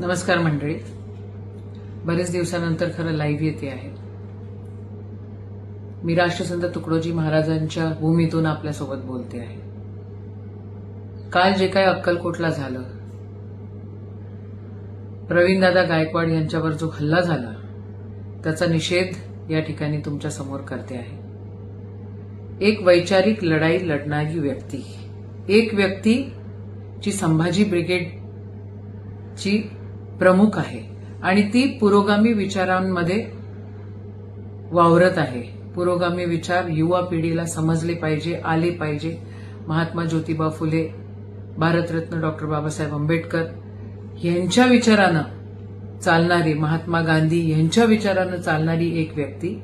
नमस्कार मंडळी. बरेच दिवसानंतर खरं लाईव्ह येते आहे. मी राष्ट्रसंत तुकडोजी महाराजांच्या भूमीतून आपल्यासोबत बोलते आहे. काल जे काय अक्कलकोटला झालं प्रवीणदादा गायकवाड यांच्यावर जो हल्ला झाला त्याचा निषेध या ठिकाणी तुमच्यासमोर करते आहे. एक वैचारिक लढाई लढणारी व्यक्ती एक व्यक्ती जी संभाजी ब्रिगेडची प्रमुख आहे. आणि ती पुरोगामी विचारांमध्ये वावरत आहे. पुरोगामी विचार युवा पिढीला समजले पाहिजे आले पाहिजे. महात्मा ज्योतिबा फुले भारतरत्न डॉक्टर बाबासाहेब आंबेडकर यांच्या विचारानं चालणारी महात्मा गांधी यांच्या विचारानं चालणारी एक व्यक्ती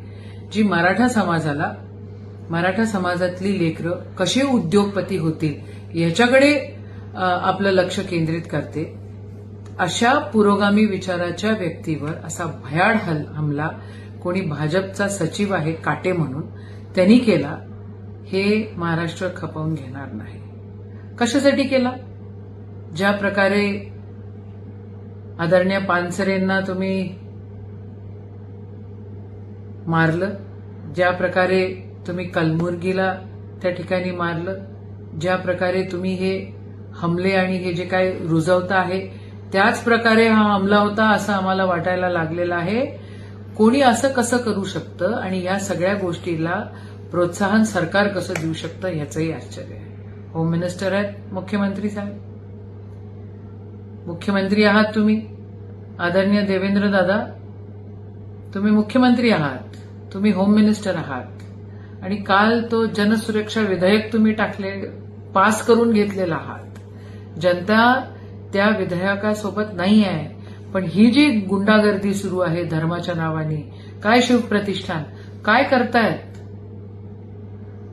जी मराठा समाजाला मराठा समाजातली लेकरं कसे उद्योगपती होतील याच्याकडे आपलं लक्ष केंद्रित करते. अशा पुरोगामी विचाराच्या व्यक्तीवर असा भयाड हल हमला कोणी भाजपचा सचिव आहे काटे म्हणून त्यांनी केला हे महाराष्ट्र खपवून घेणार नाही. कशासाठी केला? ज्या प्रकारे आदरणीय पानसरेंना तुम्ही मारलं ज्या प्रकारे तुम्ही कलमुर्गीला त्या ठिकाणी मारलं ज्या प्रकारे तुम्ही हे हमले आणि हे जे काय रुजवता आहे त्याच प्रकारे हा हमला होता असं आम्हाला वाटायला लागलेलं आहे. कोणी असं कसं करू शकतं आणि या सगळ्या गोष्टीला प्रोत्साहन सरकार कसं देऊ शकतं ह्याचंही आश्चर्य आहे. होम मिनिस्टर आहेत मुख्यमंत्री साहेब. मुख्यमंत्री आहात तुम्ही. आदरणीय देवेंद्र दादा तुम्ही मुख्यमंत्री आहात. तुम्ही होम मिनिस्टर आहात. आणि काल तो जनसुरक्षा विधेयक तुम्ही टाकले पास करून घेतलेला आहात. जनता त्या विधेयकासोबत नाही आहे. पण ही जी गुंडागर्दी सुरू आहे धर्माच्या नावाने काय शिवप्रतिष्ठान काय करतायत?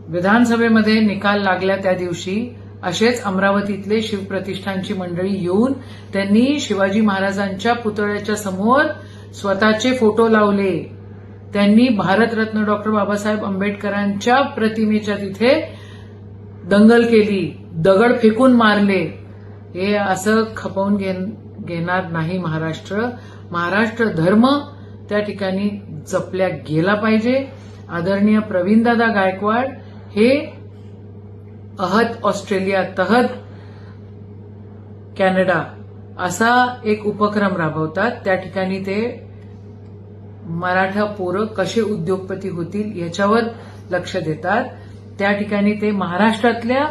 विधानसभेमध्ये निकाल लागल्या त्या दिवशी असेच अमरावतीतले शिवप्रतिष्ठानची मंडळी येऊन त्यांनी शिवाजी महाराजांच्या पुतळ्याच्या समोर स्वतःचे फोटो लावले. त्यांनी भारतरत्न डॉक्टर बाबासाहेब आंबेडकरांच्या प्रतिमेच्या तिथे दंगल केली दगड फेकून मारले. हे असं खपवून घे- घेणार नाही महाराष्ट्र. महाराष्ट्र धर्म त्या ठिकाणी जपल्या गेला पाहिजे. आदरणीय प्रवीणदादा गायकवाड हे अहत ऑस्ट्रेलिया तहत कॅनडा असा एक उपक्रम राबवतात. त्या ठिकाणी ते मराठा पोरं कसे उद्योगपती होतील याच्यावर लक्ष देतात. त्या ठिकाणी ते महाराष्ट्रातल्या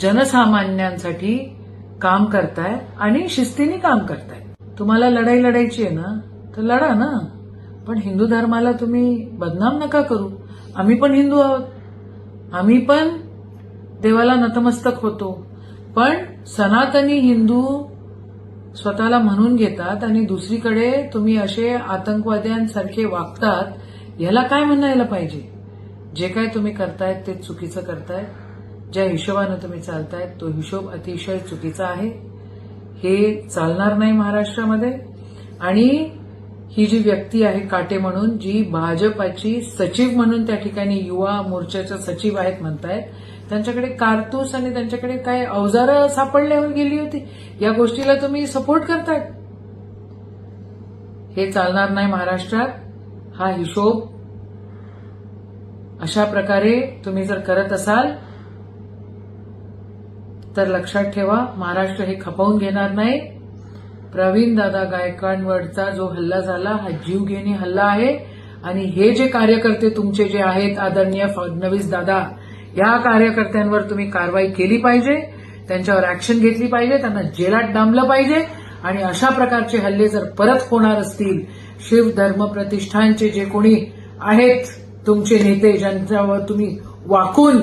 जनसामान्यांसाठी काम करताय आणि शिस्तीने काम करताय. तुम्हाला लढाई लढायची आहे ना तर लढा ना. पण हिंदू धर्माला तुम्ही बदनाम नका करू. आम्ही पण हिंदू आहोत. आम्ही पण देवाला नतमस्तक होतो. पण सनातनी हिंदू स्वतःला म्हणून घेतात आणि दुसरीकडे तुम्ही असे आतंकवाद्यांसारखे वागतात याला काय म्हणायला पाहिजे? जे काय तुम्ही करतायत ते चुकीचं करतायत. ज्या हिशोबानं तुम्ही चालतायत तो हिशोब अतिशय चुकीचा आहे. हे चालणार नाही महाराष्ट्रामध्ये. आणि ही जी व्यक्ती आहे काटे म्हणून जी भाजपाची सचिव म्हणून त्या ठिकाणी युवा मोर्चाच्या सचिव आहेत म्हणतायत त्यांच्याकडे कारतूस आणि त्यांच्याकडे काय अवजारं सापडल्या गेली होती या गोष्टीला तुम्ही सपोर्ट करतायत हे चालणार नाही महाराष्ट्रात. हा हिशोब अशा प्रकारे तुम्ही जर करत असाल तर लक्षात ठेवा महाराष्ट्र हे खपवून घेणार नाही. प्रवीण दादा गायकवाडवरचा जो हल्ला झाला हा जीवघेणी हल्ला आहे. आणि हे जे कार्यकर्ते तुमचे जे आहेत आदरणीय फडणवीस दादा या कार्यकर्त्यांवर तुम्ही कारवाई केली पाहिजे त्यांच्यावर अॅक्शन घेतली पाहिजे त्यांना जेलात डांबलं पाहिजे. आणि अशा प्रकारचे हल्ले जर परत होणार असतील शिव धर्म प्रतिष्ठानचे जे कोणी आहेत तुमचे नेते ज्यांच्यावर तुम्ही वाकून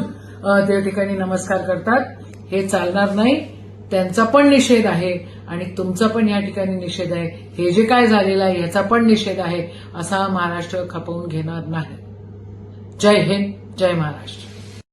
त्या ठिकाणी नमस्कार करतात हे चालणार नाही त्यांचा पण निषेध आहे आणि तुमचा पण या ठिकाणी निषेध आहे. हे जे काय झालेलं आहे याचा पण निषेध आहे असा महाराष्ट्र खपवून घेणार नाही. जय हिंद जय महाराष्ट्र.